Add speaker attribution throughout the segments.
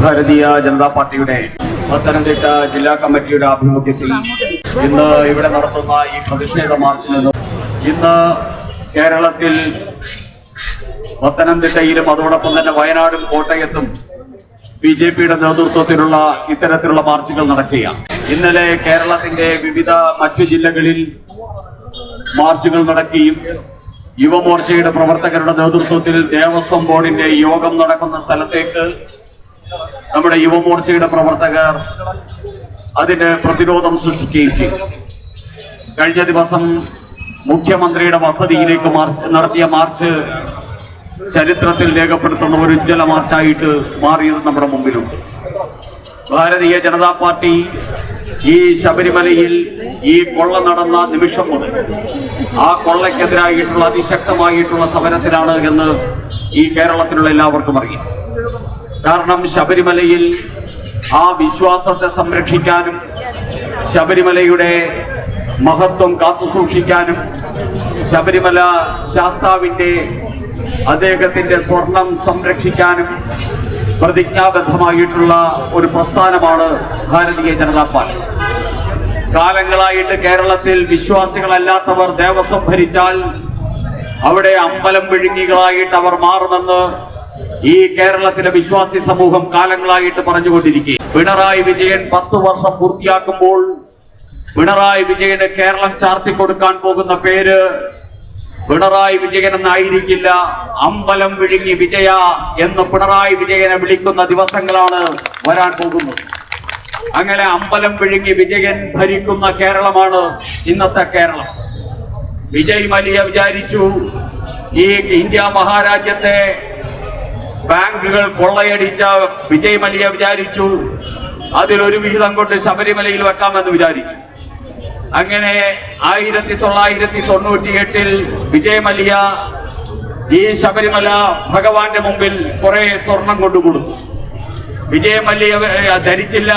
Speaker 1: ഭാരതീയ ജനതാ പാർട്ടിയുടെ പത്തനംതിട്ട ജില്ലാ കമ്മിറ്റിയുടെ ആഭിമുഖ്യത്തിൽ ഇന്ന് ഇവിടെ നടത്തുന്ന ഈ പ്രതിഷേധ മാർച്ചിൽ നിന്നും ഇന്ന് കേരളത്തിൽ പത്തനംതിട്ടയിലും അതോടൊപ്പം തന്നെ വയനാടും കോട്ടയത്തും ബി ജെ പിയുടെ നേതൃത്വത്തിലുള്ള ഇത്തരത്തിലുള്ള മാർച്ചുകൾ നടക്കുകയാണ്. ഇന്നലെ കേരളത്തിന്റെ വിവിധ മറ്റു ജില്ലകളിൽ മാർച്ചുകൾ നടക്കുകയും യുവമോർച്ചയുടെ പ്രവർത്തകരുടെ നേതൃത്വത്തിൽ ദേവസ്വം ബോർഡിന്റെ യോഗം നടക്കുന്ന സ്ഥലത്തേക്ക് നമ്മുടെ യുവമോർച്ചയുടെ പ്രവർത്തകർ അതിന് പ്രതിരോധം സൃഷ്ടിക്കുകയും ചെയ്തു. കഴിഞ്ഞ ദിവസം മുഖ്യമന്ത്രിയുടെ വസതിയിലേക്ക് മാർച്ച് നടത്തിയ മാർച്ച് ചരിത്രത്തിൽ രേഖപ്പെടുത്തുന്ന ഒരു ഉജ്ജ്വല മാർച്ചായിട്ട് മാറിയത് നമ്മുടെ മുമ്പിലുണ്ട്. ഭാരതീയ ജനതാ പാർട്ടി ഈ ശബരിമലയിൽ ഈ കൊള്ള നടന്ന നിമിഷം മുതൽ ആ കൊള്ളയ്ക്കെതിരായിട്ടുള്ള അതിശക്തമായിട്ടുള്ള സമരത്തിലാണ് എന്ന് ഈ കേരളത്തിലുള്ള എല്ലാവർക്കും അറിയാം. കാരണം ശബരിമലയിൽ ആ വിശ്വാസത്തെ സംരക്ഷിക്കാനും ശബരിമലയുടെ മഹത്വം കാത്തുസൂക്ഷിക്കാനും ശബരിമല ശാസ്താവിന്റെ അദ്ദേഹത്തിന്റെ സ്വർണം സംരക്ഷിക്കാനും പ്രതിജ്ഞാബദ്ധമായിട്ടുള്ള ഒരു പ്രസ്ഥാനമാണ് ഭാരതീയ ജനതാ പാർട്ടി. കാലങ്ങളായിട്ട് കേരളത്തിൽ വിശ്വാസികളല്ലാത്തവർ ദേവസ്വം ഭരിച്ചാൽ അവിടെ അമ്പലം വിഴുങ്ങികളായിട്ട് അവർ മാറുമെന്ന് ഈ കേരളത്തിലെ വിശ്വാസി സമൂഹം കാലങ്ങളായിട്ട് പറഞ്ഞുകൊണ്ടിരിക്കുക പിണറായി വിജയൻ പത്തു വർഷം പൂർത്തിയാക്കുമ്പോൾ പിണറായി വിജയന് കേരളം ചാർത്തി കൊടുക്കാൻ പോകുന്ന പേര് പിണറായി വിജയൻ എന്നായിരിക്കില്ല. അമ്പലം വിഴുങ്ങി വിജയ എന്ന് പിണറായി വിജയനെ വിളിക്കുന്ന ദിവസങ്ങളാണ് വരാൻ പോകുന്നത്. അങ്ങനെ അമ്പലം വിഴുങ്ങി വിജയൻ ഭരിക്കുന്ന കേരളമാണ് ഇന്നത്തെ കേരളം. വിജയ് മലിയ വിചാരിച്ചു ഈ ഇന്ത്യ മഹാരാജ്യത്തെ ബാങ്കുകൾ കൊള്ളയടിച്ച വിജയ് മല്യ വിചാരിച്ചു. അതിലൊരു വിഹിതം കൊണ്ട് ശബരിമലയിൽ വെക്കാമെന്ന് വിചാരിച്ചു. അങ്ങനെ ആയിരത്തി തൊള്ളായിരത്തി തൊണ്ണൂറ്റി എട്ടിൽ വിജയ് മല്യ ഈ ശബരിമല ഭഗവാന്റെ മുമ്പിൽ കുറെ സ്വർണം കൊണ്ടു കൊടുത്തു വിജയ് മല്യ ധരിച്ചില്ല.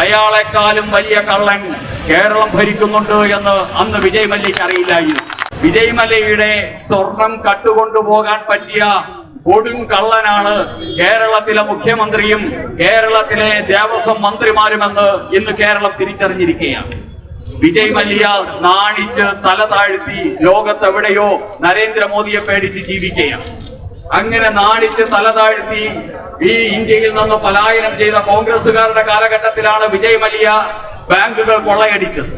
Speaker 1: അയാളെക്കാളും വലിയ കള്ളൻ കേരളം ഭരിക്കുന്നുണ്ട് എന്ന് അന്ന് വിജയ് മല്യക്ക് അറിയില്ലായിരുന്നു. വിജയ് മല്യയുടെ സ്വർണം കട്ടുകൊണ്ടുപോകാൻ പറ്റിയ കൊടും കള്ളനാണ് കേരളത്തിലെ മുഖ്യമന്ത്രിയും കേരളത്തിലെ ദേവസ്വം മന്ത്രിമാരുമെന്ന് ഇന്ന് കേരളം തിരിച്ചറിഞ്ഞിരിക്കുകയാണ്. വിജയ് മല്യ നാണിച്ച് തല താഴ്ത്തി ലോകത്തെവിടെയോ നരേന്ദ്രമോദിയെ പേടിച്ച് ജീവിക്കുകയാണ്. അങ്ങനെ നാണിച്ച് തല താഴ്ത്തി ഈ ഇന്ത്യയിൽ നിന്ന് പലായനം ചെയ്ത കോൺഗ്രസുകാരുടെ കാലഘട്ടത്തിലാണ് വിജയ് മല്യ ബാങ്കുകൾ കൊള്ളയടിച്ചത്.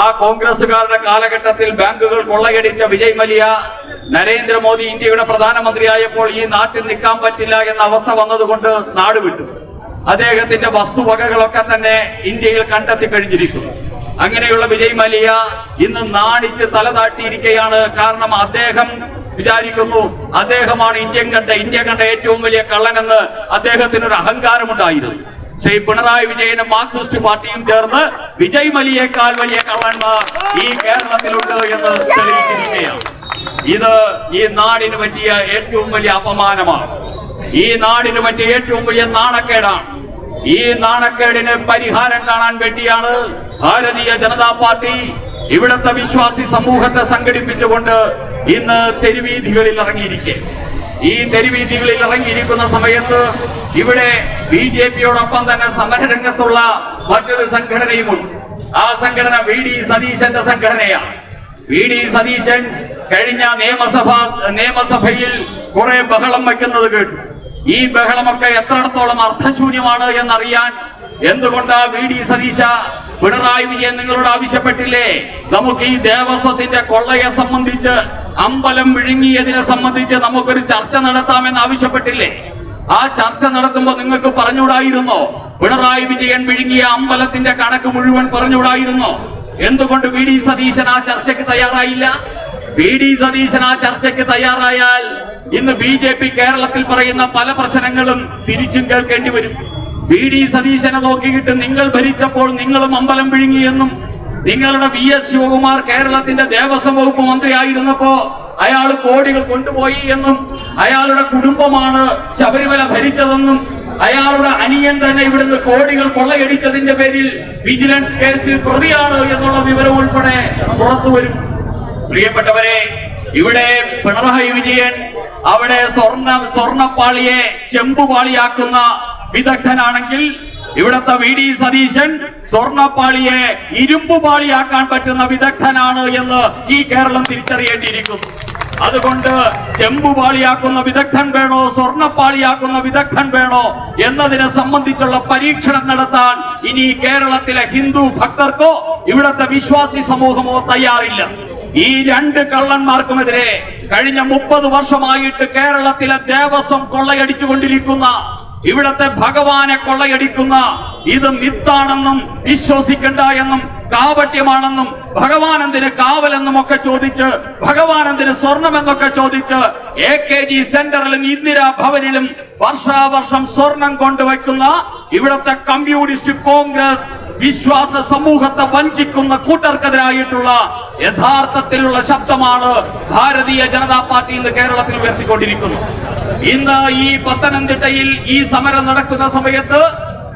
Speaker 1: ആ കോൺഗ്രസുകാരുടെ കാലഘട്ടത്തിൽ ബാങ്കുകൾ കൊള്ളയടിച്ച വിജയ് മല്യ നരേന്ദ്രമോദി ഇന്ത്യയുടെ പ്രധാനമന്ത്രിയായപ്പോൾ ഈ നാട്ടിൽ നിൽക്കാൻ പറ്റില്ല എന്ന അവസ്ഥ വന്നതുകൊണ്ട് നാട് വിട്ടു. അദ്ദേഹത്തിന്റെ വസ്തുവകകളൊക്കെ തന്നെ ഇന്ത്യയിൽ കണ്ടെത്തി കഴിഞ്ഞിരിക്കുന്നു. അങ്ങനെയുള്ള വിജയ് മല്യ ഇന്ന് നാണിച്ച് തല താട്ടിയിരിക്കുകയാണ് കാരണം അദ്ദേഹം വിചാരിക്കുന്നു അദ്ദേഹമാണ് ഇന്ത്യൻ കണ്ട ഇന്ത്യ കണ്ട ഏറ്റവും വലിയ കള്ളനെന്ന് അദ്ദേഹത്തിന് ഒരു അഹങ്കാരമുണ്ടായിരുന്നു. ശ്രീ പിണറായി വിജയനും മാർക്സിസ്റ്റ് പാർട്ടിയും ചേർന്ന് വിജയ് മലിയേക്കാൾ വലിയ കള്ളന്മാർ ഈ കേരളത്തിലുണ്ട് എന്ന് തെളിയിച്ചിരിക്കുകയാണ്. ഇത് ഈ നാടിന് പറ്റിയ ഏറ്റവും വലിയ അപമാനമാണ്. ഈ നാടിന് പറ്റിയ ഏറ്റവും വലിയ നാണക്കേടാണ്. ഈ നാണക്കേടിന് പരിഹാരം കാണാൻ വേണ്ടിയാണ് ഭാരതീയ ജനതാ പാർട്ടി ഇവിടുത്തെ വിശ്വാസി സമൂഹത്തെ സംഘടിപ്പിച്ചുകൊണ്ട് ഇന്ന് തെരുവീതികളിൽ ഇറങ്ങിയിരിക്കെ. ഈ തെരുവീതികളിൽ ഇറങ്ങിയിരിക്കുന്ന സമയത്ത് ഇവിടെ ബി ജെ പിയോടൊപ്പം തന്നെ സമരരംഗത്തുള്ള മറ്റൊരു സംഘടനയുമുണ്ട്. ആ സംഘടന വി ഡി സതീശന്റെ സംഘടനയാണ്. വി ഡി സതീശൻ കഴിഞ്ഞ നിയമസഭാ നിയമസഭയിൽ കുറെ ബഹളം വയ്ക്കുന്നത് കേട്ടു. ഈ ബഹളമൊക്കെ എത്രത്തോളം അർത്ഥശൂന്യമാണ് എന്നറിയാൻ എന്തുകൊണ്ടാ വി ഡി സതീശ പിണറായി വിജയൻ നിങ്ങളോട് ആവശ്യപ്പെട്ടില്ലേ? നമുക്ക് ഈ ദേവസ്വത്തിന്റെ കൊള്ളയെ സംബന്ധിച്ച് അമ്പലം വിഴുങ്ങിയതിനെ സംബന്ധിച്ച് നമുക്കൊരു ചർച്ച നടത്താമെന്ന് ആവശ്യപ്പെട്ടില്ലേ? ആ ചർച്ച നടത്തുമ്പോൾ നിങ്ങൾക്ക് പറഞ്ഞുകൂടായിരുന്നോ? പിണറായി വിജയൻ വിഴുങ്ങിയ അമ്പലത്തിന്റെ കണക്ക് മുഴുവൻ പറഞ്ഞുകൂടായിരുന്നോ? എന്തുകൊണ്ട് വി ഡി സതീശൻ ആ ചർച്ചയ്ക്ക് തയ്യാറായില്ല? വി ഡി സതീശൻ ആ ചർച്ചയ്ക്ക് തയ്യാറായാൽ ഇന്ന് ബി ജെ പി കേരളത്തിൽ പറയുന്ന പല പ്രശ്നങ്ങളും തിരിച്ചും കേൾക്കേണ്ടി വരും. വി ഡി സതീശനെ നോക്കിയിട്ട് നിങ്ങൾ ഭരിച്ചപ്പോൾ നിങ്ങളും അമ്പലം വിഴുങ്ങിയെന്നും നിങ്ങളുടെ വി എസ് ശിവകുമാർ കേരളത്തിന്റെ ദേവസ്വം വകുപ്പ് മന്ത്രിയായിരുന്നപ്പോ അയാൾ കോടികൾ കൊണ്ടുപോയി എന്നും അയാളുടെ കുടുംബമാണ് ശബരിമല ഭരിച്ചതെന്നും അയാളുടെ അനിയൻ തന്നെ ഇവിടുന്ന് കോടികൾ കൊള്ളയടിച്ചതിന്റെ പേരിൽ വിജിലൻസ് കേസിൽ പ്രതിയാണ് എന്നുള്ള വിവരം ഉൾപ്പെടെ പുറത്തു വരും. പ്രിയപ്പെട്ടവരെ ഇവിടെ പിണറായി വിജയൻ അവിടെ സ്വർണ സ്വർണപ്പാളിയെ ചെമ്പുപാളിയാക്കുന്ന വിദഗ്ധനാണെങ്കിൽ ഇവിടത്തെ വി ഡി സതീശൻ സ്വർണപ്പാളിയെ ഇരുമ്പുപാളിയാക്കാൻ പറ്റുന്ന വിദഗ്ധനാണ് എന്ന് ഈ കേരളം തിരിച്ചറിയേണ്ടിയിരിക്കുന്നു. അതുകൊണ്ട് ചെമ്പുപാളിയാക്കുന്ന വിദഗ്ധൻ വേണോ സ്വർണപ്പാളിയാക്കുന്ന വിദഗ്ധൻ വേണോ എന്നതിനെ സംബന്ധിച്ചുള്ള പരീക്ഷണം നടത്താൻ ഇനി കേരളത്തിലെ ഹിന്ദു ഭക്തർക്കോ ഇവിടത്തെ വിശ്വാസി സമൂഹമോ തയ്യാറില്ല. ഈ രണ്ട് കള്ളന്മാർക്കുമെതിരെ കഴിഞ്ഞ മുപ്പത് വർഷമായിട്ട് കേരളത്തിലെ ദേവസ്വം കൊള്ളയടിച്ചുകൊണ്ടിരിക്കുന്ന ഇവിടത്തെ ഭഗവാനെ കൊള്ളയടിക്കുന്ന ഇത് മിത്താണെന്നും വിശ്വസിക്കണ്ട എന്നും കാപട്യമാണെന്നും ഭഗവാനന്തിന് കാവലെന്നും ഒക്കെ ചോദിച്ച് ഭഗവാനന്തിന് സ്വർണമെന്നൊക്കെ ചോദിച്ച് എ കെ ജി സെന്ററിലും ഇന്ദിരാ ഭവനിലും വർഷാവർഷം സ്വർണം കൊണ്ടുവയ്ക്കുന്ന ഇവിടത്തെ കമ്മ്യൂണിസ്റ്റ് കോൺഗ്രസ് വിശ്വാസ സമൂഹത്തെ വഞ്ചിക്കുന്ന കൂട്ടർക്കെതിരായിട്ടുള്ള യഥാർത്ഥത്തിലുള്ള ശബ്ദമാണ് ഭാരതീയ ജനതാ പാർട്ടി ഇന്ന് കേരളത്തിൽ ഉയർത്തിക്കൊണ്ടിരിക്കുന്നത് ഇന്ന് ഈ പത്തനംതിട്ടയിൽ ഈ സമരം നടക്കുന്ന സമയത്ത്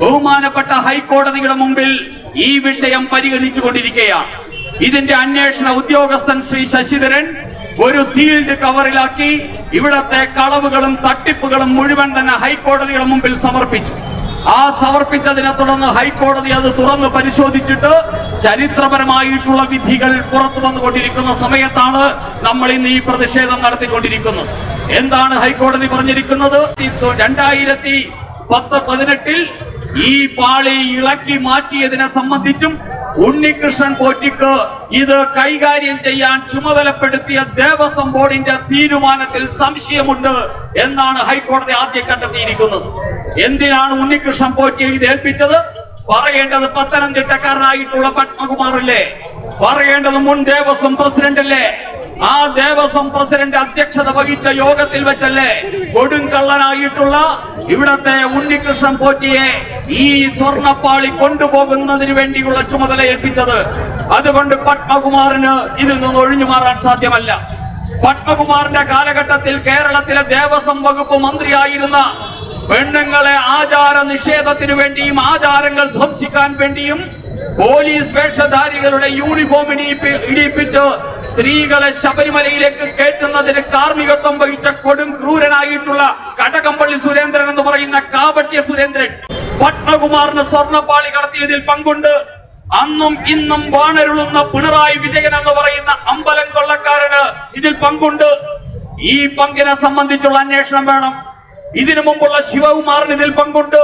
Speaker 1: ബഹുമാനപ്പെട്ട ഹൈക്കോടതിയുടെ മുമ്പിൽ ഈ വിഷയം പരിഗണിച്ചു കൊണ്ടിരിക്കുകയാണ് ഇതിന്റെ അന്വേഷണ ഉദ്യോഗസ്ഥൻ ശ്രീ ശശിധരൻ ഒരു സീൽഡ് കവറിലാക്കി ഇവിടത്തെ കളവുകളും തട്ടിപ്പുകളും മുഴുവൻ തന്നെ ഹൈക്കോടതിയുടെ മുമ്പിൽ സമർപ്പിച്ചു. ആ സമർപ്പിച്ചതിനെ തുടർന്ന് ഹൈക്കോടതി അത് തുറന്ന് പരിശോധിച്ചിട്ട് ചരിത്രപരമായിട്ടുള്ള വിധികൾ പുറത്തു വന്നുകൊണ്ടിരിക്കുന്ന സമയത്താണ് നമ്മൾ ഇന്ന് ഈ പ്രതിഷേധം നടത്തിക്കൊണ്ടിരിക്കുന്നത്. എന്താണ് ഹൈക്കോടതി പറഞ്ഞിരിക്കുന്നത്? രണ്ടായിരത്തി പത്ത് പതിനെട്ടിൽ ഈ പാളി ഇളക്കി മാറ്റിയതിനെ സംബന്ധിച്ചും ഉണ്ണികൃഷ്ണൻ പോറ്റിക്ക് ഇത് കൈകാര്യം ചെയ്യാൻ ചുമതലപ്പെടുത്തിയ ദേവസ്വം ബോർഡിന്റെ തീരുമാനത്തിൽ സംശയമുണ്ട് എന്നാണ് ഹൈക്കോടതി ആദ്യം കണ്ടെത്തിയിരിക്കുന്നത്. എന്തിനാണ് ഉണ്ണികൃഷ്ണൻ പോറ്റിയെ ഇത് ഏൽപ്പിച്ചത്? പറയേണ്ടത് പത്തനംതിട്ടക്കാരനായിട്ടുള്ള പത്മകുമാറല്ലേ? പറയേണ്ടത് മുൻ ദേവസ്വം പ്രസിഡന്റ് അല്ലേ ആ ദേവസ്വം പ്രസിഡന്റ് അധ്യക്ഷത വഹിച്ച യോഗത്തിൽ വെച്ചല്ലേ? കൊടുങ്കള്ളനായിട്ടുള്ള ഇവിടത്തെ ഉണ്ണികൃഷ്ണൻ പോറ്റിയെ ഈ സ്വർണപ്പാളി കൊണ്ടുപോകുന്നതിന് വേണ്ടിയുള്ള ചുമതല ഏൽപ്പിച്ചത്. അതുകൊണ്ട് പത്മകുമാറിന് ഇതിൽ നിന്ന് ഒഴിഞ്ഞു മാറാൻ സാധ്യമല്ല. പത്മകുമാറിന്റെ കാലഘട്ടത്തിൽ കേരളത്തിലെ ദേവസ്വം വകുപ്പ് മന്ത്രിയായിരുന്ന പെണ്ണുങ്ങളെ ആചാര നിഷേധത്തിനു വേണ്ടിയും ആചാരങ്ങൾ ധ്വംസിക്കാൻ വേണ്ടിയും പോലീസ് വേഷധാരികളുടെ യൂണിഫോമിനെ ഇടിപ്പിച്ച് സ്ത്രീകളെ ശബരിമലയിലേക്ക് കയറ്റുന്നതിന് കാർമ്മികത്വം വഹിച്ച കൊടും ക്രൂരനായിട്ടുള്ള കടകംപള്ളി സുരേന്ദ്രൻ എന്ന് പറയുന്ന കാപട്യ സുരേന്ദ്രൻ പത്മകുമാറിന് സ്വർണപ്പാളി കടത്തിയതിൽ പങ്കുണ്ട്. അന്നും ഇന്നും വാണരുളുന്ന പിണറായി വിജയൻ എന്ന് പറയുന്ന അമ്പലം കൊള്ളക്കാരന് ഇതിൽ പങ്കുണ്ട്. ഈ പങ്കിനെ സംബന്ധിച്ചുള്ള അന്വേഷണം വേണം. ഇതിനു മുമ്പുള്ള ശിവകുമാറിന് ഇതിൽ പങ്കുണ്ട്.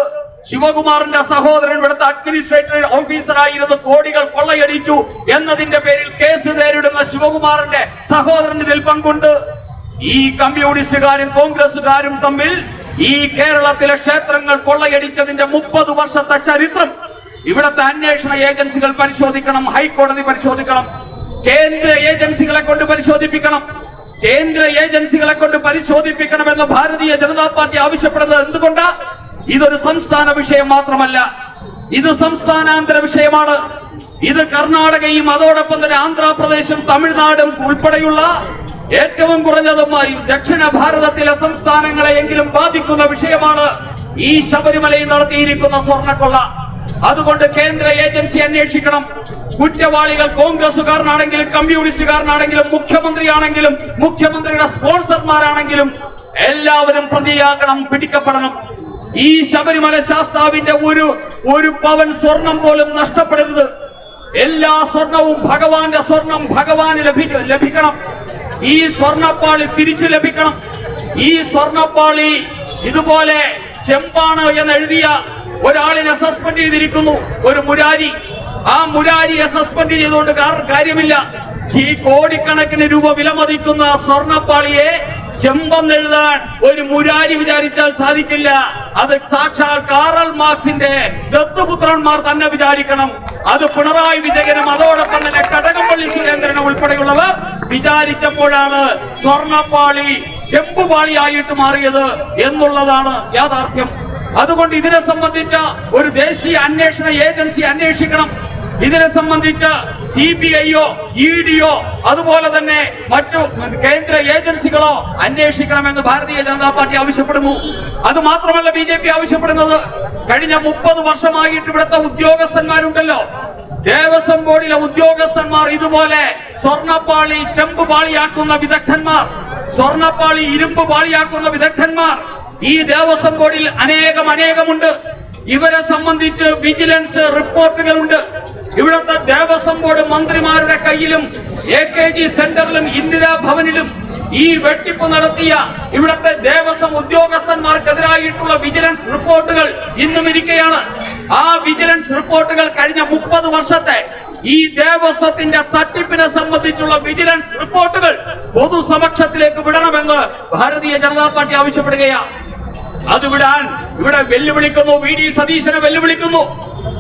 Speaker 1: ശിവകുമാറിന്റെ സഹോദരൻ ഇവിടുത്തെ അഡ്മിനിസ്ട്രേറ്റർ ഓഫീസറായിരുന്നു കോടികൾ കൊള്ളയടിച്ചു എന്നതിന്റെ പേരിൽ കേസ് നേരിടുന്ന ശിവകുമാറിന്റെ സഹോദരൻ ഇതിൽ പങ്കുണ്ട്. ഈ കമ്മ്യൂണിസ്റ്റുകാരും കോൺഗ്രസുകാരും തമ്മിൽ ഈ കേരളത്തിലെ ക്ഷേത്രങ്ങൾ കൊള്ളയടിച്ചതിന്റെ മുപ്പത് വർഷത്തെ ചരിത്രം ഇവിടുത്തെ അന്വേഷണ ഏജൻസികൾ പരിശോധിക്കണം ഹൈക്കോടതി പരിശോധിക്കണം കേന്ദ്ര ഏജൻസികളെ കൊണ്ട് പരിശോധിപ്പിക്കണം. കേന്ദ്ര ഏജൻസികളെ കൊണ്ട് പരിശോധിപ്പിക്കണമെന്ന് ഭാരതീയ ജനതാ പാർട്ടി ആവശ്യപ്പെടുന്നത് എന്തുകൊണ്ടാ? ഇതൊരു സംസ്ഥാന വിഷയം മാത്രമല്ല. ഇത് സംസ്ഥാനാന്തര വിഷയമാണ്. ഇത് കർണാടകയും അതോടൊപ്പം തന്നെ ആന്ധ്രാപ്രദേശും തമിഴ്നാടും ഉൾപ്പെടെയുള്ള ഏറ്റവും കുറഞ്ഞതുമായി ദക്ഷിണ ഭാരതത്തിലെ സംസ്ഥാനങ്ങളെയെങ്കിലും ബാധിക്കുന്ന വിഷയമാണ് ഈ ശബരിമലയിൽ നടത്തിയിരിക്കുന്ന സ്വർണക്കൊള്ള. അതുകൊണ്ട് കേന്ദ്ര ഏജൻസി അന്വേഷിക്കണം. കുറ്റവാളികൾ കോൺഗ്രസുകാരനാണെങ്കിലും കമ്മ്യൂണിസ്റ്റുകാരനാണെങ്കിലും മുഖ്യമന്ത്രിയാണെങ്കിലും മുഖ്യമന്ത്രിയുടെ സ്പോൺസർമാരാണെങ്കിലും എല്ലാവരും പ്രതിയാകണം പിടിക്കപ്പെടണം. ഈ ശബരിമല ശാസ്താവിന്റെ ഒരു ഒരു പവൻ സ്വർണം പോലും നഷ്ടപ്പെടരുത്. എല്ലാ സ്വർണവും ഭഗവാന്റെ സ്വർണം ഭഗവാന് ലഭിക്കണം. ഈ സ്വർണപ്പാളി തിരിച്ചു ലഭിക്കണം. ഈ സ്വർണപ്പാളി ഇതുപോലെ ചെമ്പാണ് എന്ന് എഴുതിയ ഒരാളിനെ സസ്പെൻഡ് ചെയ്തിരിക്കുന്നു. ഒരു മുരാരി. ആ മുരാരിയെ സസ്പെൻഡ് ചെയ്തുകൊണ്ട് കാര്യമില്ല. ഈ കോടിക്കണക്കിന് രൂപ വിലമതിക്കുന്ന സ്വർണപ്പാളിയെ ചെമ്പം എഴുതാൻ ഒരു മുരാരി വിചാരിച്ചാൽ സാധിക്കില്ല. അത് സാക്ഷാൽ കാറൽ മാർക്സിന്റെ ദത്തുപുത്രന്മാർ തന്നെ വിചാരിക്കണം. അത് പിണറായി വിജയനും അതോടൊപ്പം തന്നെ കടകംപള്ളി സുരേന്ദ്രനും ഉൾപ്പെടെയുള്ളവർ വിചാരിച്ചപ്പോഴാണ് സ്വർണപ്പാളി ചെമ്പുപാളിയായിട്ട് മാറിയത് എന്നുള്ളതാണ് യാഥാർത്ഥ്യം. അതുകൊണ്ട് ഇതിനെ സംബന്ധിച്ച ഒരു ദേശീയ അന്വേഷണ ഏജൻസി അന്വേഷിക്കണം. ഇതിനെ സംബന്ധിച്ച് സി ബി ഐയോ ഇ ഡിയോ അതുപോലെ തന്നെ മറ്റു കേന്ദ്ര ഏജൻസികളോ അന്വേഷിക്കണമെന്ന് ഭാരതീയ ജനതാ പാർട്ടി ആവശ്യപ്പെടുന്നു. അത് മാത്രമല്ല ബി ജെ പി ആവശ്യപ്പെടുന്നത്. കഴിഞ്ഞ മുപ്പത് വർഷമായിട്ട് ഇവിടുത്തെ ഉദ്യോഗസ്ഥന്മാരുണ്ടല്ലോ. ദേവസ്വം ബോർഡിലെ ഉദ്യോഗസ്ഥന്മാർ ഇതുപോലെ സ്വർണപ്പാളി ചെമ്പ് പാളിയാക്കുന്ന വിദഗ്ധന്മാർ സ്വർണപ്പാളി ഇരുമ്പ് പാളിയാക്കുന്ന വിദഗ്ധന്മാർ ഈ ദേവസ്വം ബോർഡിൽ അനേകം അനേകമുണ്ട്. ഇവരെ സംബന്ധിച്ച് വിജിലൻസ് റിപ്പോർട്ടുകളുണ്ട്. ഇവിടുത്തെ ദേവസ്വം ബോർഡ് മന്ത്രിമാരുടെ കയ്യിലും എ കെ ജി സെന്ററിലും ഇന്ദിരാ ഭവനിലും ഈ വെട്ടിപ്പ് നടത്തിയ ഇവിടുത്തെ ദേവസ്വം ഉദ്യോഗസ്ഥന്മാർക്കെതിരായിട്ടുള്ള വിജിലൻസ് റിപ്പോർട്ടുകൾ ഇന്നും ഇരിക്കുകയാണ് ആ വിജിലൻസ് റിപ്പോർട്ടുകൾ കഴിഞ്ഞ മുപ്പത് വർഷത്തെ ഈ ദേവസ്വത്തിന്റെ തട്ടിപ്പിനെ സംബന്ധിച്ചുള്ള വിജിലൻസ് റിപ്പോർട്ടുകൾ പൊതുസമക്ഷത്തിലേക്ക് വിടണമെന്ന് ഭാരതീയ ജനതാ പാർട്ടി ആവശ്യപ്പെടുകയാണ്. അത് വിടാൻ ഇവിടെ വെല്ലുവിളിക്കുന്നു വി ഡി സതീശനെ വെല്ലുവിളിക്കുന്നു.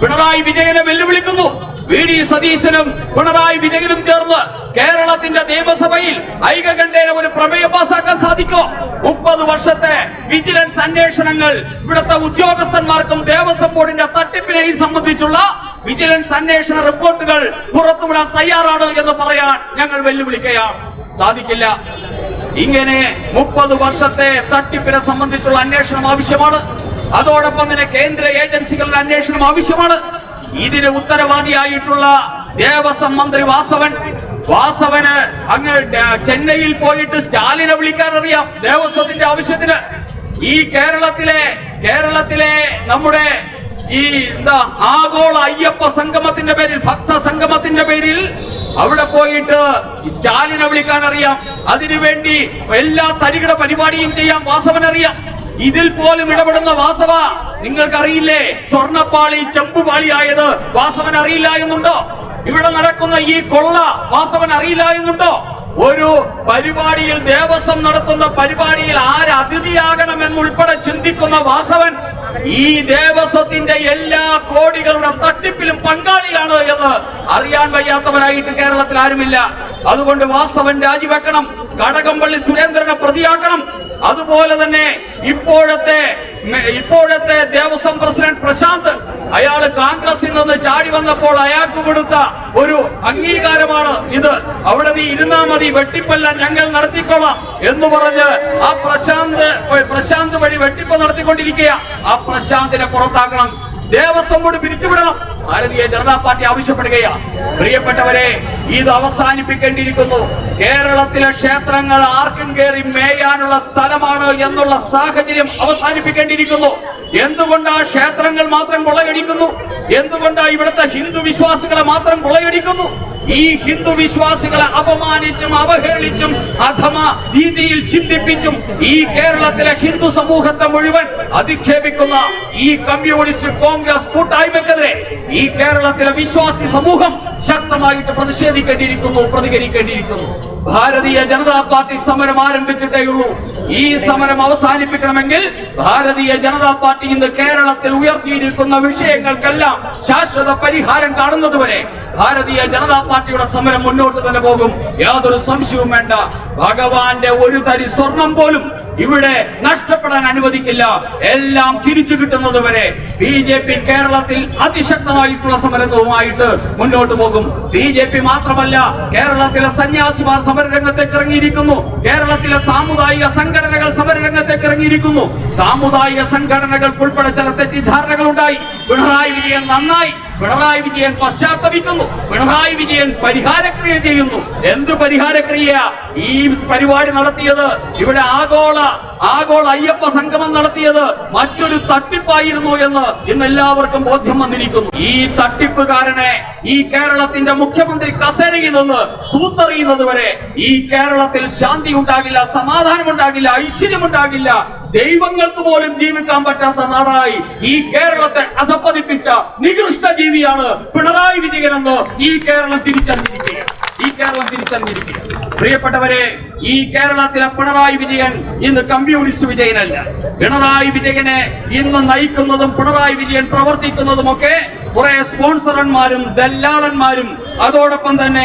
Speaker 1: പിണറായി വിജയനെ വെല്ലുവിളിക്കുന്നു. വി ഡി സതീശനും പിണറായി വിജയനും ചേർന്ന് കേരളത്തിന്റെ നിയമസഭയിൽ ഐകകണ്ഠേന ഒരു പ്രമേയം പാസാക്കാൻ സാധിക്കോ മുപ്പത് വർഷത്തെ വിജിലൻസ് അന്വേഷണങ്ങൾ ഇവിടുത്തെ ഉദ്യോഗസ്ഥന്മാർക്കും ദേവസ്വം ബോർഡിന്റെ തട്ടിപ്പിനെയും സംബന്ധിച്ചുള്ള വിജിലൻസ് അന്വേഷണ റിപ്പോർട്ടുകൾ പുറത്തുവിടാൻ തയ്യാറാണ് എന്ന് പറയാൻ ഞങ്ങൾ വെല്ലുവിളിക്കുകയാണ്. സാധിക്കില്ല. ഇങ്ങനെ മുപ്പത് വർഷത്തെ തട്ടിപ്പിനെ സംബന്ധിച്ചുള്ള അന്വേഷണം ആവശ്യമാണ്. അതോടൊപ്പം തന്നെ കേന്ദ്ര ഏജൻസികളുടെ അന്വേഷണം ആവശ്യമാണ്. ഇതിന് ഉത്തരവാദിയായിട്ടുള്ള ദേവസ്വം മന്ത്രി വാസവൻ. വാസവന് അങ്ങ് ചെന്നൈയിൽ പോയിട്ട് സ്റ്റാലിനെ വിളിക്കാൻ അറിയാം ദേവസ്വത്തിന്റെ ആവശ്യത്തിന്. ഈ കേരളത്തിലെ കേരളത്തിലെ നമ്മുടെ ഈ എന്താ ആഗോള അയ്യപ്പ സംഗമത്തിന്റെ പേരിൽ ഭക്ത സംഗമത്തിന്റെ പേരിൽ അവിടെ പോയിട്ട് സ്റ്റാലിനെ വിളിക്കാൻ അറിയാം. അതിനുവേണ്ടി എല്ലാ തരികിട പരിപാടിയും ചെയ്യാം വാസവൻ അറിയാം ഇതിൽ പോലും ഇടപെടുന്ന വാസവ നിങ്ങൾക്കറിയില്ലേ? സ്വർണപ്പാളി ചെമ്പുപാളി ആയത് വാസവൻ അറിയില്ല എന്നുണ്ടോ? ഇവിടെ നടക്കുന്ന ഈ കൊള്ള വാസവൻ അറിയില്ല എന്നുണ്ടോ? ഒരു പരിപാടിയിൽ ദേവസ്വം നടത്തുന്ന പരിപാടിയിൽ ആരതിഥിയാകണം എന്നുൾപ്പെടെ ചിന്തിക്കുന്ന വാസവൻ ഈ ദേവസ്വത്തിന്റെ എല്ലാ കോടികളുടെ തട്ടിപ്പിലും പങ്കാളിയാണ് എന്ന് അറിയാൻ വയ്യാത്തവരായിട്ട് കേരളത്തിൽ ആരുമില്ല. അതുകൊണ്ട് വാസവൻ രാജിവെക്കണം കടകംപള്ളി സുരേന്ദ്രനെ പ്രതിയാക്കണം. അതുപോലെ തന്നെ ഇപ്പോഴത്തെ ഇപ്പോഴത്തെ ദേവസ്വം പ്രസിഡന്റ് പ്രശാന്ത് അയാൾ കോൺഗ്രസിൽ നിന്ന് ചാടി വന്നപ്പോൾ അയാൾക്ക് കൊടുത്ത ഒരു അംഗീകാരമാണ് ഇത്. അവിടെ നീ ഇരുന്നാ മതി വെട്ടിപ്പല്ല ഞങ്ങൾ നടത്തിക്കൊള്ളാം എന്ന് പറഞ്ഞ് ആ പ്രശാന്ത് പ്രശാന്ത് വഴി വെട്ടിപ്പ് നടത്തിക്കൊണ്ടിരിക്കുക ആ പ്രശാന്തിനെ പുറത്താക്കണം. ദേവസ്വം ബോർഡ് പിരിച്ചുവിടണം. ഭാരതീയ ജനതാ പാർട്ടി ആവശ്യപ്പെടുകയാണ് പ്രിയപ്പെട്ടവരെ ഇത് അവസാനിപ്പിക്കേണ്ടിയിരിക്കുന്നു. കേരളത്തിലെ ക്ഷേത്രങ്ങൾ ആർക്കും കയറി മേയാനുള്ള സ്ഥലമാണ് എന്നുള്ള സാഹചര്യം അവസാനിപ്പിക്കേണ്ടിയിരിക്കുന്നു. എന്തുകൊണ്ടാ ക്ഷേത്രങ്ങൾ മാത്രം കൊള്ളയടിക്കുന്നു എന്തുകൊണ്ടാ ഇവിടുത്തെ ഹിന്ദു വിശ്വാസികളെ മാത്രം കൊള്ളയടിക്കുന്നു ഈ ഹിന്ദു വിശ്വാസികളെ അപമാനിച്ചും അവഹേളിച്ചും അധമ രീതിയിൽ ചിന്തിപ്പിച്ചും ഈ കേരളത്തിലെ ഹിന്ദു സമൂഹത്തെ മുഴുവൻ അധിക്ഷേപിക്കുന്ന ഈ കമ്മ്യൂണിസ്റ്റ് കോൺഗ്രസ് കൂട്ടായ്മക്കെതിരെ ഈ കേരളത്തിലെ വിശ്വാസി സമൂഹം ശക്തമായിട്ട് പ്രതിഷേധിക്കേണ്ടിയിരിക്കുന്നു പ്രതികരിക്കേണ്ടിയിരിക്കുന്നു. ഭാരതീയ ജനതാ പാർട്ടി സമരം ആരംഭിച്ചിട്ടേ ഉള്ളൂ. ഈ സമരം അവസാനിപ്പിക്കണമെങ്കിൽ ഭാരതീയ ജനതാ പാർട്ടി ഇന്ന് കേരളത്തിൽ ഉയർത്തിയിരിക്കുന്ന വിഷയങ്ങൾക്കെല്ലാം ശാശ്വത പരിഹാരം കാണുന്നതുവരെ ഭാരതീയ ജനതാ പാർട്ടിയുടെ സമരം മുന്നോട്ട് തന്നെ പോകും. യാതൊരു സംശയവും വേണ്ട. ഭഗവാന്റെ ഒരു തരി സ്വർണം പോലും ഇവിടെ നഷ്ടപ്പെടാൻ അനുവദിക്കില്ല. എല്ലാം തിരിച്ചു കിട്ടുന്നത് വരെ ബി ജെ പി കേരളത്തിൽ അതിശക്തമായിട്ടുള്ള സമരവുമായിട്ട് മുന്നോട്ട് പോകും. ബി ജെ പി മാത്രമല്ല കേരളത്തിലെ സന്യാസിമാർ സമരരംഗത്തേക്ക് ഇറങ്ങിയിരിക്കുന്നു. കേരളത്തിലെ സാമുദായിക സംഘടനകൾ സമരരംഗത്തേക്ക് ഇറങ്ങിയിരിക്കുന്നു. സാമുദായിക സംഘടനകൾക്ക് ഉൾപ്പെടെ ചില തെറ്റിദ്ധാരണകൾ ഉണ്ടായി പിണറായി വിജയൻ നന്നായി പിണറായി വിജയൻ പശ്ചാത്തപിക്കുന്നു. പിണറായി വിജയൻ പരിഹാരക്രിയ ചെയ്യുന്നു. എന്ത് പരിഹാരക്രിയ? ഈ പരിപാടി നടത്തിയത് ഇവിടെ ആഗോള ആഗോള അയ്യപ്പ സംഗമം നടത്തിയത് മറ്റൊരു തട്ടിപ്പായിരുന്നു എന്ന് ഇന്ന് എല്ലാവർക്കും ബോധ്യം വന്നിരിക്കുന്നു. ഈ തട്ടിപ്പുകാരനെ ഈ കേരളത്തിന്റെ മുഖ്യമന്ത്രി കസേരയിൽ നിന്ന് തൂത്തെറിയുന്നത് വരെ ഈ കേരളത്തിൽ ശാന്തി ഉണ്ടാകില്ല സമാധാനം ഉണ്ടാകില്ല ഐശ്വര്യം ഉണ്ടാകില്ല ദൈവങ്ങൾക്ക് പോലും ജീവിക്കാൻ പറ്റാത്ത നാടായി ഈ കേരളത്തെ അധപ്പതിപ്പിച്ച നികൃഷ്ട ജീവിയാണ് പിണറായി വിജയൻ എന്ന് ഈ കേരളം തിരിച്ചറിഞ്ഞിരിക്കുക ഈ കേരളം തിരിച്ചറിഞ്ഞിരിക്കുക പ്രിയപ്പെട്ടവരെ ഈ കേരളത്തിലെ പിണറായി വിജയൻ ഇന്ന് കമ്മ്യൂണിസ്റ്റ് വിജയനല്ല. പിണറായി വിജയനെ ഇന്ന് നയിക്കുന്നതും പിണറായി വിജയൻ പ്രവർത്തിക്കുന്നതും ഒക്കെ കുറെ സ്പോൺസർമാരും ദല്ലാളന്മാരും അതോടൊപ്പം തന്നെ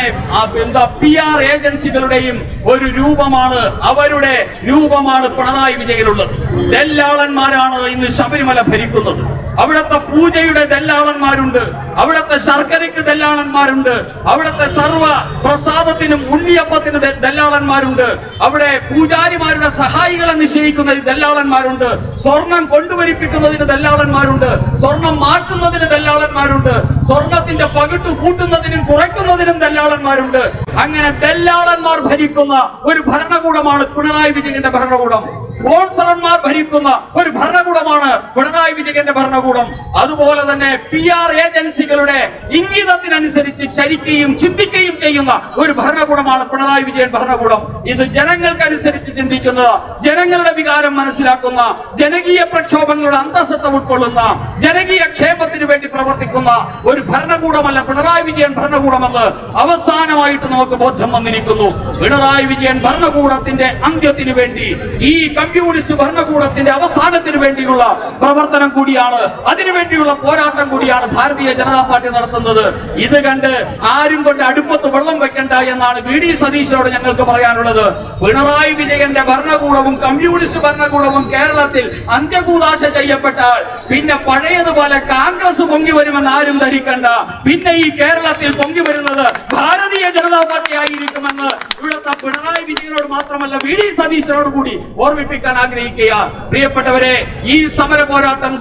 Speaker 1: എന്താ പി ആർ ഏജൻസികളുടെയും ഒരു രൂപമാണ് അവരുടെ രൂപമാണ് പിണറായി വിജയനുള്ളത്. ദല്ലാളന്മാരാണ് ഇന്ന് ശബരിമല ഭരിക്കുന്നത്. അവിടുത്തെ പൂജയുടെ ദല്ലാളന്മാരുണ്ട് അവിടുത്തെ ശർക്കരയ്ക്ക് ദല്ലാളന്മാരുണ്ട് അവിടുത്തെ സർവ പ്രസാദത്തിനും ഉണ്ണിയപ്പത്തിനും ദല്ലാളന്മാരുണ്ട്. അവിടെ പൂജാരിമാരുടെ സഹായികളെ നിശ്ചയിക്കുന്ന ദല്ലാളന്മാരുണ്ട്. സ്വർണം കൊണ്ടുവരിപ്പിക്കുന്നതിന് ദല്ലാളന്മാരുണ്ട്. സ്വർണം മാറ്റുന്നതിന് ദല്ലാളന്മാരുണ്ട്. സ്വർണത്തിന്റെ പകിട്ട് കൂട്ടുന്നതിനും കുറയ്ക്കുന്നതിനും ദല്ലാളന്മാരുണ്ട്. അങ്ങനെ ദല്ലാളന്മാർ ഭരിക്കുന്ന ഒരു ഭരണകൂടമാണ് പിണറായി വിജയന്റെ ഭരണകൂടം. സ്പോൺസർമാർ ഭരിക്കുന്ന ഒരു ഭരണകൂടമാണ് പിണറായി വിജയന്റെ ഭരണകൂടം. അതുപോലെ തന്നെ പി ആർ ഏജൻസികളുടെ ഇംഗിതത്തിനനുസരിച്ച് ചരിക്കുകയും ചിന്തിക്കുകയും ചെയ്യുന്ന ഒരു ഭരണകൂടമാണ് പിണറായി വിജയൻ ഭരണകൂടം. ഇത് ജനങ്ങൾക്കനുസരിച്ച് ചിന്തിക്കുന്നത് ജനങ്ങളുടെ വികാരം മനസ്സിലാക്കുന്ന ജനകീയ പ്രക്ഷോഭങ്ങളുടെ അന്തസ്സത്ത ഉൾക്കൊള്ളുന്ന ജനകീയ ക്ഷേമത്തിന് വേണ്ടി പ്രവർത്തിക്കുന്ന ഒരു ഭരണകൂടമല്ല പിണറായി വിജയൻ ഭരണകൂടമെന്ന് അവസാനമായിട്ട് നമുക്ക് ബോധ്യം വന്നിരിക്കുന്നു. പിണറായി വിജയൻ ഭരണകൂടത്തിന്റെ അന്ത്യത്തിന് വേണ്ടി ഈ കമ്മ്യൂണിസ്റ്റ് ഭരണകൂടത്തിന്റെ അവസാനത്തിന് വേണ്ടിയുള്ള പ്രവർത്തനം കൂടിയാണ് അതിനുവേണ്ടിയുള്ള പോരാട്ടം കൂടിയാണ് ഭാരതീയ ജനതാ പാർട്ടി നടത്തുന്നത്. ഇത് കണ്ട് ആരും കൊണ്ട് അടുപ്പത്ത് വെള്ളം വെക്കണ്ട എന്നാണ് വി ഡി സതീശനോട് ഞങ്ങൾക്ക് പറയാനുള്ളത്. പിണറായി വിജയന്റെ ഭരണകൂടവും കമ്മ്യൂണിസ്റ്റ് ഭരണകൂടവും കേരളത്തിൽ അന്ത്യകൂതാശ ചെയ്യപ്പെട്ടാൽ പിന്നെ പഴയതുപോലെ കോൺഗ്രസ് പൊങ്ങി വരുമെന്ന് ആരും ധരിക്കണ്ട. പിന്നെ ഈ കേരളത്തിൽ പൊങ്ങി വരുന്നത് ഭാരതീയ ജനതാ പാർട്ടി ആയിരിക്കുമെന്ന് ഇവിടുത്തെ പിണറായി വിജയനോട് മാത്രമല്ല വി ഡി സതീശനോട് കൂടി ഓർമ്മിപ്പിക്കാൻ ആഗ്രഹിക്കുക പ്രിയപ്പെട്ടവരെ ഈ സമര പോരാട്ടം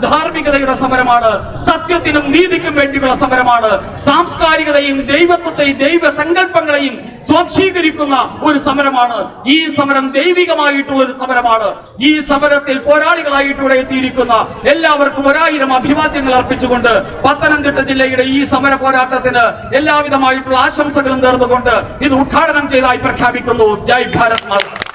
Speaker 1: ധാർമ്മികതയുടെ സമരമാണ് സത്യത്തിനും നീതിക്കും വേണ്ടിയുള്ള സമരമാണ്. സാംസ്കാരികതയും ദൈവത്വത്തെയും ദൈവ സങ്കല്പങ്ങളെയും സ്വാംശീകരിക്കുന്ന ഒരു സമരമാണ്. ഈ സമരം ദൈവികമായിട്ടുള്ള ഒരു സമരമാണ്. ഈ സമരത്തിൽ പോരാളികളായിട്ടൂടെ എത്തിയിരിക്കുന്ന എല്ലാവർക്കും ഒരായിരം അഭിവാദ്യങ്ങൾ അർപ്പിച്ചുകൊണ്ട് പത്തനംതിട്ട ജില്ലയുടെ ഈ സമര പോരാട്ടത്തിന് എല്ലാവിധമായിട്ടുള്ള ആശംസകളും നേർന്നുകൊണ്ട് ഇത് ഉദ്ഘാടനം ചെയ്തായി പ്രഖ്യാപിക്കുന്നു. ജയ് ഭാരത് മാതാ